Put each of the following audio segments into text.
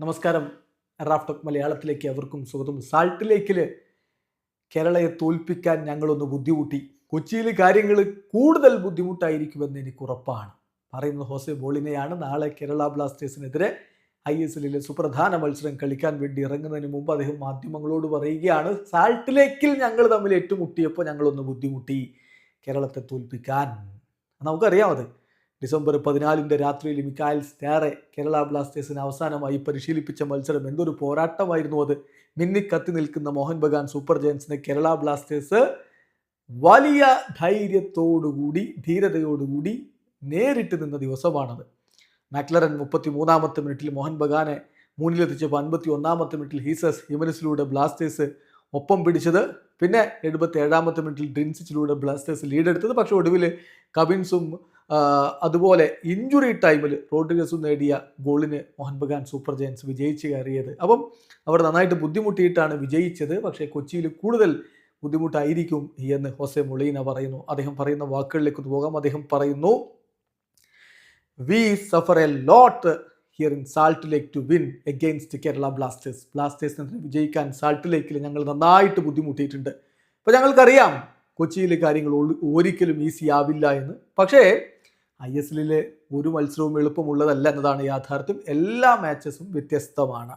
നമസ്കാരം. റാഫ്റ്റോക്ക് മലയാളത്തിലേക്ക് അവർക്കും സ്വാഗതം. സാൾട്ട് ലേക്കിൽ കേരളയെ തോൽപ്പിക്കാൻ ഞങ്ങളൊന്ന് ബുദ്ധിമുട്ടി. കൊച്ചിയിൽ കാര്യങ്ങൾ കൂടുതൽ ബുദ്ധിമുട്ടായിരിക്കുമെന്ന് എനിക്ക് ഉറപ്പാണ്. പറയുന്നത് ഹോസെ ബോളിനെയാണ്. നാളെ കേരള ബ്ലാസ്റ്റേഴ്സിനെതിരെ ഐ എസ് എല്ലിലെ സുപ്രധാന മത്സരം കളിക്കാൻ വേണ്ടി ഇറങ്ങുന്നതിന് മുമ്പ് അദ്ദേഹം മാധ്യമങ്ങളോട് പറയുകയാണ് സാൾട്ട് ലേക്കിൽ ഞങ്ങൾ തമ്മിൽ ഏറ്റുമുട്ടിയപ്പോൾ ഞങ്ങളൊന്ന് ബുദ്ധിമുട്ടി കേരളത്തെ തോൽപ്പിക്കാൻ. നമുക്കറിയാം അത്. ഡിസംബർ പതിനാലിന്റെ രാത്രിയിൽ മിക്കായൽ സ്റ്റാറെ കേരള ബ്ലാസ്റ്റേഴ്സിന് അവസാനമായി പരിശീലിപ്പിച്ച മത്സരം എന്തൊരു പോരാട്ടമായിരുന്നു അത്. മിന്നിക്കത്തി നിൽക്കുന്ന മോഹൻ ബഗാൻ സൂപ്പർ ജയൻസിനെ കേരള ബ്ലാസ്റ്റേഴ്സ് വലിയ ധൈര്യത്തോടുകൂടി ധീരതയോടുകൂടി നേരിട്ട് നിന്ന ദിവസമാണത്. മാക്ലറൻ മുപ്പത്തി മൂന്നാമത്തെ മിനിറ്റിൽ മോഹൻ ബഗാനെ മൂന്നിലെത്തിച്ചപ്പോൾ അൻപത്തി ഒന്നാമത്തെ മിനിറ്റിൽ ഹീസസ് ഹിമനസിലൂടെ ബ്ലാസ്റ്റേഴ്സ് ഒപ്പം പിടിച്ചത്. പിന്നെ എഴുപത്തി ഏഴാമത്തെ മിനിറ്റിൽ ഡ്രിൻസിച്ചിലൂടെ ബ്ലാസ്റ്റേഴ്സ് ലീഡ് എടുത്തത് പക്ഷേ ഒടുവിൽ കബിൻസും അതുപോലെ ഇഞ്ചുറി ടൈമിൽ റോഡ്രിഗസും നേടിയ ഗോളിന് മോഹൻ ബഗാൻ സൂപ്പർ ജയൻസ് വിജയിച്ച് കയറിയത്. അപ്പം അവർ നന്നായിട്ട് ബുദ്ധിമുട്ടിയിട്ടാണ് വിജയിച്ചത്. പക്ഷേ കൊച്ചിയിൽ കൂടുതൽ ബുദ്ധിമുട്ടായിരിക്കും എന്ന് ഹോസെ മൊളീന പറയുന്നു. അദ്ദേഹം പറയുന്ന വാക്കുകളിലേക്ക് പോകാം. അദ്ദേഹം പറയുന്നു we suffer a lot here in Salt Lake to win against Kerala Blasters ബ്ലാസ്റ്റേഴ്സിനെ വിജയിക്കാൻ സാൾട്ട് ലേക്കിൽ ഞങ്ങൾ നന്നായിട്ട് ബുദ്ധിമുട്ടിയിട്ടുണ്ട്. അപ്പോൾ ഞങ്ങൾക്കറിയാം കൊച്ചിയിലെ കാര്യങ്ങൾ ഒരിക്കലും ഈസി ആവില്ല എന്ന്. പക്ഷേ ഐ എസ് എല്ലിലെ ഒരു മത്സരവും എളുപ്പമുള്ളതല്ല എന്നതാണ് യാഥാർത്ഥ്യം. എല്ലാ മാച്ചസും വ്യത്യസ്തമാണ്.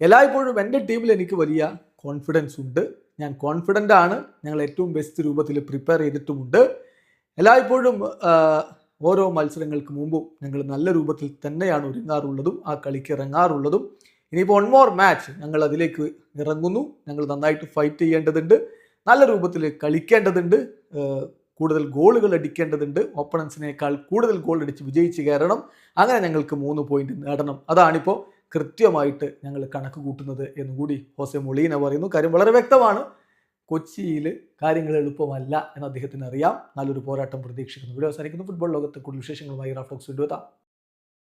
എല്ലായ്പ്പോഴും എന്റെ ടീമിൽ എനിക്ക് വലിയ കോൺഫിഡൻസ് ഉണ്ട്. ഞാൻ കോൺഫിഡന്റ് ആണ്. ഞങ്ങൾ ഏറ്റവും ബെസ്റ്റ് രൂപത്തിൽ പ്രിപ്പയർ ചെയ്തിട്ടുമുണ്ട്. എല്ലായ്പ്പോഴും ഓരോ മത്സരങ്ങൾക്ക് മുമ്പും ഞങ്ങൾ നല്ല രൂപത്തിൽ തന്നെയാണ് ഒരുങ്ങാറുള്ളതും ആ കളിക്ക് ഇറങ്ങാറുള്ളതും. ഇനിയിപ്പോൾ വൺ മോർ മാച്ച് ഞങ്ങൾ അതിലേക്ക് ഇറങ്ങുന്നു. ഞങ്ങൾ നന്നായിട്ട് ഫൈറ്റ് ചെയ്യേണ്ടതുണ്ട്. നല്ല രൂപത്തിൽ കളിക്കേണ്ടതുണ്ട്. കൂടുതൽ ഗോളുകൾ അടിക്കേണ്ടതുണ്ട്. ഓപ്പണൻസിനേക്കാൾ കൂടുതൽ ഗോൾ അടിച്ച് വിജയിച്ച് കയറണം. അങ്ങനെ ഞങ്ങൾക്ക് മൂന്ന് പോയിന്റ് നേടണം. അതാണിപ്പോൾ കൃത്യമായിട്ട് ഞങ്ങൾ കണക്ക് കൂട്ടുന്നത് എന്നുകൂടി ഹോസെ മൊളീന പറയുന്നു. കാര്യം വളരെ വ്യക്തമാണ്. കൊച്ചിയിൽ കാര്യങ്ങൾ എളുപ്പമല്ല എന്ന് അദ്ദേഹത്തിന് അറിയാം. നല്ലൊരു പോരാട്ടം പ്രതീക്ഷിക്കുന്നു. ഇവിടെ അവസാനിക്കുന്നു. ഫുട്ബോൾ ലോകത്തെ കൂടുതൽ വിശേഷങ്ങളുമായി റാഫ്ലോക്സ് വീണ്ടും